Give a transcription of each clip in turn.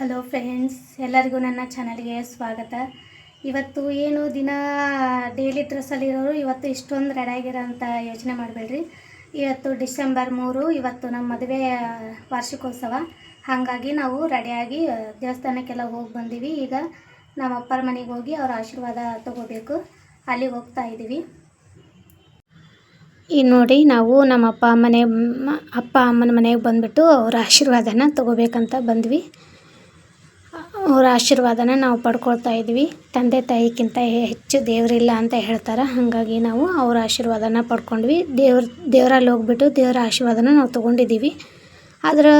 Hello friends ಎಲ್ಲರಿಗೂ ನನ್ನ ಚಾನಲ್ಗೆ ಸ್ವಾಗತ. ಇವತ್ತು ಏನು ದಿನ ಡೈಲಿ ಡ್ರೆಸ್ಸಲ್ಲಿರೋರು ಇವತ್ತು ಇಷ್ಟೊಂದು ರೆಡಿ ಆಗಿರೋ ಅಂತ ಯೋಚನೆ ಮಾಡಬೇಡ್ರಿ. ಇವತ್ತು ಡಿಸೆಂಬರ್ ಮೂರು, ಇವತ್ತು ನಮ್ಮ ಮದುವೆ ವಾರ್ಷಿಕೋತ್ಸವ. ಹಾಗಾಗಿ ನಾವು ರೆಡಿಯಾಗಿ ದೇವಸ್ಥಾನಕ್ಕೆಲ್ಲ ಹೋಗಿ ಬಂದೀವಿ. ಈಗ ನಮ್ಮ ಅಪ್ಪರ ಮನೆಗೆ ಹೋಗಿ ಅವ್ರ ಆಶೀರ್ವಾದ ತಗೋಬೇಕು. ಅಲ್ಲಿಗೆ ಹೋಗ್ತಾ ಇದ್ದೀವಿ ಈ ನೋಡಿ ನಾವು ನಮ್ಮ ಅಪ್ಪ ಮನೆ ಅಪ್ಪ ಅಮ್ಮನ ಮನೆಗೆ ಬಂದುಬಿಟ್ಟು ಅವ್ರ ಆಶೀರ್ವಾದನ ತಗೋಬೇಕಂತ ಬಂದ್ವಿ. ಅವರ ಆಶೀರ್ವಾದನ ನಾವು ಪಡ್ಕೊಳ್ತಾ ಇದ್ವಿ. ತಂದೆ ತಾಯಿಗಿಂತ ಹೆಚ್ಚು ದೇವರಿಲ್ಲ ಅಂತ ಹೇಳ್ತಾರೆ. ಹಾಗಾಗಿ ನಾವು ಅವರ ಆಶೀರ್ವಾದನ ಪಡ್ಕೊಂಡ್ವಿ. ದೇವ್ರ, ದೇವರಲ್ಲಿ ಹೋಗ್ಬಿಟ್ಟು ದೇವರ ಆಶೀರ್ವಾದನ ನಾವು ತೊಗೊಂಡಿದ್ದೀವಿ. ಆದ್ರೆ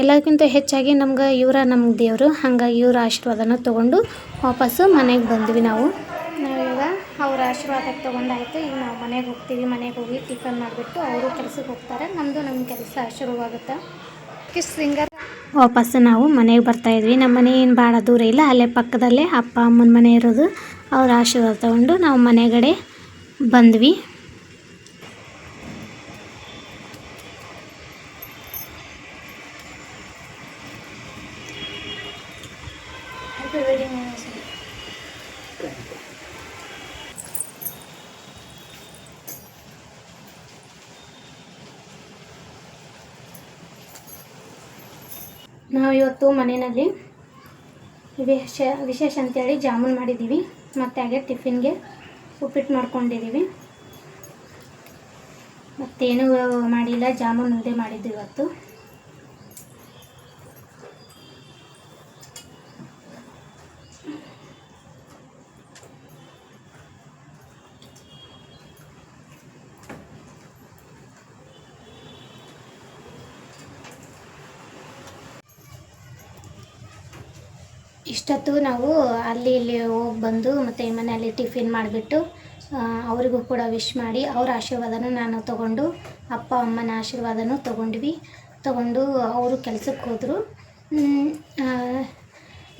ಎಲ್ಲಕ್ಕಿಂತ ಹೆಚ್ಚಾಗಿ ನಮ್ಗೆ ಇವರ ನಮ್ಗೆ ದೇವರು. ಹಾಗಾಗಿ ಇವರ ಆಶೀರ್ವಾದನ ತೊಗೊಂಡು ವಾಪಸ್ಸು ಮನೆಗೆ ಬಂದ್ವಿ ನಾವು. ನಾವೀಗ ಅವ್ರ ಆಶೀರ್ವಾದ ತೊಗೊಂಡಾಯ್ತು. ಈಗ ನಾವು ಮನೆಗೆ ಹೋಗ್ತೀವಿ. ಮನೆಗೆ ಹೋಗಿ ಟಿಫನ್ ಮಾಡಿಬಿಟ್ಟು ಅವರು ಕೆಲಸಕ್ಕೆ ಹೋಗ್ತಾರೆ. ನಮ್ಮದು ನಮ್ಮ ಕೆಲಸ ಶುರುವಾಗುತ್ತೆ. ಸಿಂಗರ್ ವಾಪಸ್ ನಾವು ಮನೆಗೆ ಬರ್ತಾ ಇದ್ವಿ. ನಮ್ಮ ಮನೆ ಏನು ಭಾಳ ದೂರ ಇಲ್ಲ, ಅಲ್ಲೇ ಪಕ್ಕದಲ್ಲೇ ಅಪ್ಪ, ಅಮ್ಮನ ಮನೆ ಇರೋದು. ಅವ್ರ ಆಶೀರ್ವಾದ ತಗೊಂಡು ನಾವು ಮನೆಗಡೆ ಬಂದ್ವಿ. ನಾವು ಇವತ್ತು ಮನೆಯಲ್ಲಿ ವಿಶೇಷ ವಿಶೇಷ ಅಂತೇಳಿ ಜಾಮೂನ್ ಮಾಡಿದ್ದೀವಿ. ಮತ್ತು ಹಾಗೆ ಟಿಫಿನ್ಗೆ ಉಪ್ಪಿಟ್ಟು ಮಾಡ್ಕೊಂಡಿದ್ದೀವಿ. ಮತ್ತೇನು ಮಾಡಿಲ್ಲ, ಜಾಮೂನ್ ಒಂದೇ ಮಾಡಿದ್ದು ಇವತ್ತು. ಇಷ್ಟೊತ್ತು ನಾವು ಅಲ್ಲಿ ಇಲ್ಲಿ ಹೋಗಿ ಬಂದು ಮತ್ತು ಮನೆಯಲ್ಲಿ ಟಿಫಿನ್ ಮಾಡಿಬಿಟ್ಟು ಅವರಿಗೂ ಕೂಡ ವಿಶ್ ಮಾಡಿ ಅವ್ರ ಆಶೀರ್ವಾದನೂ ನಾನು ತಗೊಂಡು, ಅಪ್ಪ ಅಮ್ಮನ ಆಶೀರ್ವಾದನೂ ತೊಗೊಂಡ್ವಿ. ತಗೊಂಡು ಅವರು ಕೆಲಸಕ್ಕೆ ಹೋದರು.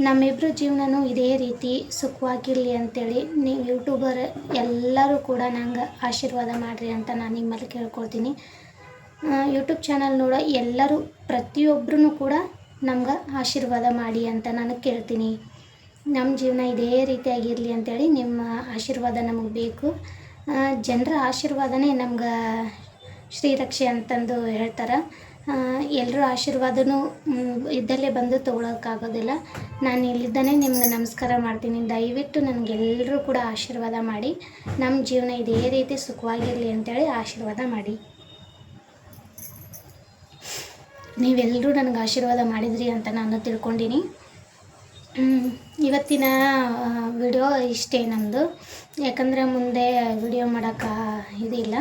ನಮ್ಮಿಬ್ಬರ ಜೀವನನೂ ಇದೇ ರೀತಿ ಸುಖವಾಗಿರಲಿ ಅಂತೇಳಿ ನೀವು ಯೂಟ್ಯೂಬರ್ ಎಲ್ಲರೂ ಕೂಡ ನಂಗೆ ಆಶೀರ್ವಾದ ಮಾಡಿರಿ ಅಂತ ನಾನು ನಿಮ್ಮಲ್ಲಿ ಕೇಳ್ಕೊಳ್ತೀನಿ. ಯೂಟ್ಯೂಬ್ ಚಾನಲ್ ನೋಡೋ ಎಲ್ಲರೂ ಪ್ರತಿಯೊಬ್ಬರೂ ಕೂಡ ನಮ್ಗೆ ಆಶೀರ್ವಾದ ಮಾಡಿ ಅಂತ ನಾನು ಕೇಳ್ತೀನಿ. ನಮ್ಮ ಜೀವನ ಇದೇ ರೀತಿಯಾಗಿರಲಿ ಅಂತೇಳಿ ನಿಮ್ಮ ಆಶೀರ್ವಾದ ನಮಗೆ ಬೇಕು. ಜನರ ಆಶೀರ್ವಾದನೇ ನಮ್ಗೆ ಶ್ರೀರಕ್ಷೆ ಅಂತಂದು ಹೇಳ್ತಾರೆ. ಎಲ್ಲರೂ ಆಶೀರ್ವಾದನೂ ಇದ್ದಲ್ಲೇ ಬಂದು ತೊಗೊಳೋಕ್ಕಾಗೋದಿಲ್ಲ. ನಾನು ಇಲ್ಲಿದ್ದಾನೆ ನಿಮ್ಗೆ ನಮಸ್ಕಾರ ಮಾಡ್ತೀನಿ. ದಯವಿಟ್ಟು ನನಗೆಲ್ಲರೂ ಕೂಡ ಆಶೀರ್ವಾದ ಮಾಡಿ ನಮ್ಮ ಜೀವನ ಇದೇ ರೀತಿ ಸುಖವಾಗಿರಲಿ ಅಂತೇಳಿ ಆಶೀರ್ವಾದ ಮಾಡಿ. ನೀವೆಲ್ಲರೂ ನನಗೆ ಆಶೀರ್ವಾದ ಮಾಡಿದ್ರಿ ಅಂತ ನಾನು ತಿಳ್ಕೊಂಡಿನಿ. ಇವತ್ತಿನ ವಿಡಿಯೋ ಇಷ್ಟೇ ನಮ್ಮದು ಯಾಕಂದರೆ ಮುಂದೆ ವಿಡಿಯೋ ಮಾಡೋಕ್ಕೆ ಇದಿಲ್ಲ.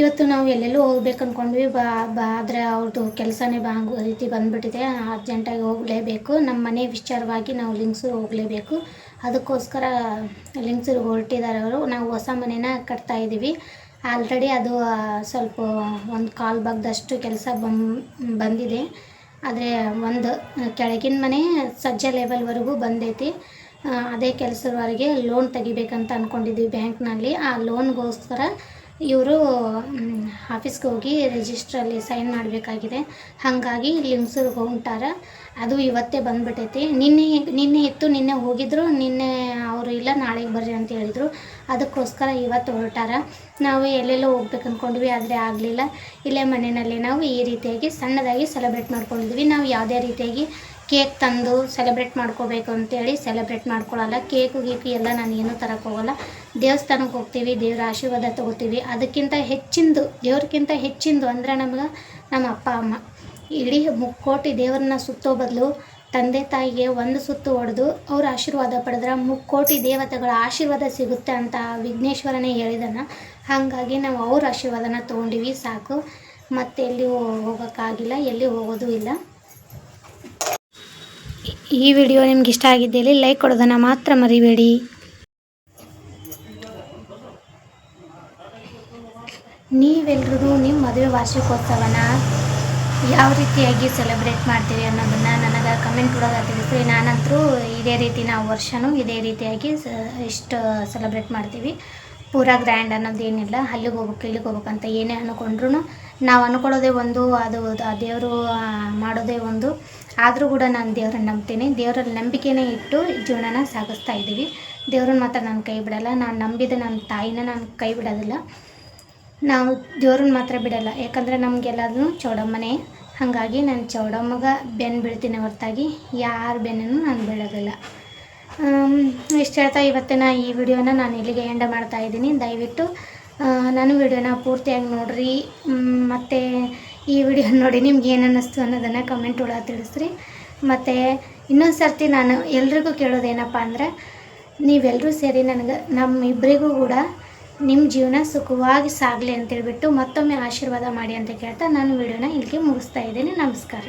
ಇವತ್ತು ನಾವು ಎಲ್ಲೆಲ್ಲೂ ಹೋಗ್ಬೇಕು ಅಂದ್ಕೊಂಡ್ವಿ ಬಾ ಬಾ, ಆದರೆ ಅವ್ರದ್ದು ಕೆಲಸನೇ ಬಾ ರೀತಿ ಬಂದುಬಿಟ್ಟಿದೆ. ಅರ್ಜೆಂಟಾಗಿ ಹೋಗಲೇಬೇಕು. ನಮ್ಮ ಮನೆ ವಿಚಾರವಾಗಿ ನಾವು ಲಿಂಗ್ಸೂರು ಹೋಗಲೇಬೇಕು. ಅದಕ್ಕೋಸ್ಕರ ಲಿಂಗ್ಸೂರಿಗೆ ಹೊರಟಿದ್ದಾರೆ ಅವರು. ನಾವು ಹೊಸ ಮನೇನ ಕಟ್ತಾ ಇದ್ದೀವಿ ಆಲ್ರೆಡಿ ಅದು ಸ್ವಲ್ಪ ಒಂದು ಕಾಲು ಭಾಗದಷ್ಟು ಕೆಲಸ ಬಂ ಬಂದಿದೆ. ಆದರೆ ಒಂದು ಕೆಳಗಿನ ಮನೆ ಸಜ್ಜ ಲೆವೆಲ್ವರೆಗೂ ಬಂದೈತಿ. ಅದೇ ಕೆಲಸದವರೆಗೆ ಲೋನ್ ತೆಗಿಬೇಕಂತ ಅಂದ್ಕೊಂಡಿದ್ದೀವಿ ಬ್ಯಾಂಕ್ನಲ್ಲಿ. ಆ ಲೋನ್ಗೋಸ್ಕರ ಇವರು ಆಫೀಸ್ಗೆ ಹೋಗಿ ರಿಜಿಸ್ಟ್ರಲ್ಲಿ ಸೈನ್ ಮಾಡಬೇಕಾಗಿದೆ. ಹಾಗಾಗಿ ಲಿಂಗ್ಸೂರಿಗೆ ಹೊಂಟಾರ. ಅದು ಇವತ್ತೇ ಬಂದ್ಬಿಟ್ಟೈತಿ ನಿನ್ನೆ ನಿನ್ನೆ ಇತ್ತು, ನಿನ್ನೆ ಹೋಗಿದ್ರು, ನಿನ್ನೆ ಅವರು ಇಲ್ಲ, ನಾಳೆಗೆ ಬರ್ರಿ ಅಂತ ಹೇಳಿದರು. ಅದಕ್ಕೋಸ್ಕರ ಇವತ್ತು ಹೊರಟಾರ. ನಾವು ಎಲ್ಲೆಲ್ಲೋ ಹೋಗ್ಬೇಕು ಅಂದ್ಕೊಂಡ್ವಿ ಆದರೆ ಆಗಲಿಲ್ಲ. ಇಲ್ಲೇ ಮನೆಯಲ್ಲಿ ನಾವು ಈ ರೀತಿಯಾಗಿ ಸಣ್ಣದಾಗಿ ಸೆಲೆಬ್ರೇಟ್ ಮಾಡ್ಕೊಂಡಿದ್ವಿ. ನಾವು ಯಾವುದೇ ರೀತಿಯಾಗಿ ಕೇಕ್ ತಂದು ಸೆಲೆಬ್ರೇಟ್ ಮಾಡ್ಕೋಬೇಕು ಅಂತೇಳಿ ಸೆಲೆಬ್ರೇಟ್ ಮಾಡ್ಕೊಳ್ಳಲ್ಲ ಕೇಕು, ಗೀಕು ಎಲ್ಲ ನಾನು ಏನೂ ಹೋಗಲ್ಲ. ದೇವಸ್ಥಾನಕ್ಕೆ ಹೋಗ್ತೀವಿ, ದೇವರ ಆಶೀರ್ವಾದ ತಗೋತೀವಿ. ಅದಕ್ಕಿಂತ ಹೆಚ್ಚಿಂದು, ದೇವ್ರಕ್ಕಿಂತ ಹೆಚ್ಚಿಂದು ಅಂದರೆ ನಮ್ಗೆ ನಮ್ಮ ಅಪ್ಪ, ಅಮ್ಮ. ಇಡೀ ಮುಕ್ಕೋಟಿ ದೇವರನ್ನ ಸುತ್ತೋ ಬದಲು ತಂದೆ ತಾಯಿಗೆ ಒಂದು ಸುತ್ತು ಹೊಡೆದು ಅವ್ರ ಆಶೀರ್ವಾದ ಪಡೆದ್ರೆ ಮುಕ್ಕೋಟಿ ದೇವತೆಗಳ ಆಶೀರ್ವಾದ ಸಿಗುತ್ತೆ ಅಂತ ವಿಘ್ನೇಶ್ವರನೇ ಹೇಳಿದನ. ಹಾಗಾಗಿ ನಾವು ಅವ್ರ ಆಶೀರ್ವಾದನ ತೊಗೊಂಡಿವಿ, ಸಾಕು. ಮತ್ತೆ ಎಲ್ಲಿ ಹೋಗೋಕ್ಕಾಗಿಲ್ಲ, ಎಲ್ಲಿ ಹೋಗೋದು ಇಲ್ಲ. ಈ ವಿಡಿಯೋ ನಿಮ್ಗೆ ಇಷ್ಟ ಆಗಿದ್ದೇಳಿ ಲೈಕ್ ಕೊಡೋದನ್ನು ಮಾತ್ರ ಮರಿಬೇಡಿ. ನೀವೆಲ್ರಿಗೂ ನಿಮ್ಮ ಮದುವೆ ವಾರ್ಷಿಕೋತ್ಸವನ ಯಾವ ರೀತಿಯಾಗಿ ಸೆಲೆಬ್ರೇಟ್ ಮಾಡ್ತೀರಿ ಅನ್ನೋದನ್ನು ನನಗೆ ಕಮೆಂಟ್ ಒಳಗೆ ತಿಳಿಸ್ರಿ ನಾನಂತರೂ ಇದೇ ರೀತಿ ನಾವು ವರ್ಷವೂ ಇದೇ ರೀತಿಯಾಗಿ ಸ, ಇಷ್ಟು ಸೆಲೆಬ್ರೇಟ್ ಮಾಡ್ತೀವಿ. ಪೂರ ಗ್ರ್ಯಾಂಡ್ ಅನ್ನೋದೇನಿಲ್ಲ ಅಲ್ಲಿಗೆ ಹೋಗ್ಬೇಕು, ಇಲ್ಲಿಗೆ ಹೋಗ್ಬೇಕಂತ ಏನೇ ಅಂದ್ಕೊಂಡ್ರು ನಾವು ಅಂದ್ಕೊಳ್ಳೋದೇ ಒಂದು, ಅದು ಆ ದೇವರು ಮಾಡೋದೇ ಒಂದು. ಆದರೂ ಕೂಡ ನಾನು ದೇವ್ರನ್ನ ನಂಬ್ತೀನಿ. ದೇವರಲ್ಲಿ ನಂಬಿಕೆನೇ ಇಟ್ಟು ಜೀವನನ ಸಾಗಿಸ್ತಾ ಇದ್ದೀವಿ. ದೇವ್ರನ್ನ ಮಾತ್ರ ನಾನು ಕೈ ಬಿಡಲ್ಲ. ನಾನು ನಂಬಿದ ನನ್ನ ತಾಯಿನ ನಾನು ಕೈ ಬಿಡೋದಿಲ್ಲ. ನಾವು ದೇವ್ರನ್ನ ಮಾತ್ರ ಬಿಡಲ್ಲ. ಯಾಕಂದರೆ ನಮಗೆಲ್ಲದೂ ಚೌಡಮ್ಮನೇ. ಹಾಗಾಗಿ ನಾನು ಚೌಡಮ್ಮಗ ಬೆನ್ನು ಬೀಳ್ತೀನಿ ಹೊರತಾಗಿ. ಯಾರ ಬೆನ್ನೂ ನಾನು ಬೀಳೋದಿಲ್ಲ. ಇಷ್ಟು ಹೇಳ್ತಾ ಇವತ್ತಿನ ಈ ವಿಡಿಯೋನ ನಾನು ಇಲ್ಲಿಗೆ ಎಂಡ ಮಾಡ್ತಾ ಇದ್ದೀನಿ. ದಯವಿಟ್ಟು ನಾನು ವಿಡಿಯೋನ ಪೂರ್ತಿಯಾಗಿ ನೋಡಿರಿ. ಮತ್ತು ಈ ವಿಡಿಯೋ ನೋಡಿ ನಿಮ್ಗೆ ಏನು ಅನ್ನಿಸ್ತು ಅನ್ನೋದನ್ನು ಕಮೆಂಟ್ ಒಳಗೆ ತಿಳಿಸ್ರಿ. ಮತ್ತು ಇನ್ನೊಂದು ಸರ್ತಿ ನಾನು ಎಲ್ರಿಗೂ ಕೇಳೋದೇನಪ್ಪ ಅಂದರೆ ನೀವೆಲ್ಲರೂ ಸೇರಿ ನನಗೆ ನಮ್ಮಿಬ್ಬರಿಗೂ ಕೂಡ ನಿಮ್ಮ ಜೀವನ ಸುಖವಾಗಿ ಸಾಗಲಿ ಅಂತೇಳ್ಬಿಟ್ಟು ಮತ್ತೊಮ್ಮೆ ಆಶೀರ್ವಾದ ಮಾಡಿ ಅಂತ ಕೇಳ್ತಾ ನಾನು ವಿಡಿಯೋನ ಇಲ್ಲಿಗೆ ಮುಗಿಸ್ತಾ ಇದ್ದೀನಿ. ನಮಸ್ಕಾರ.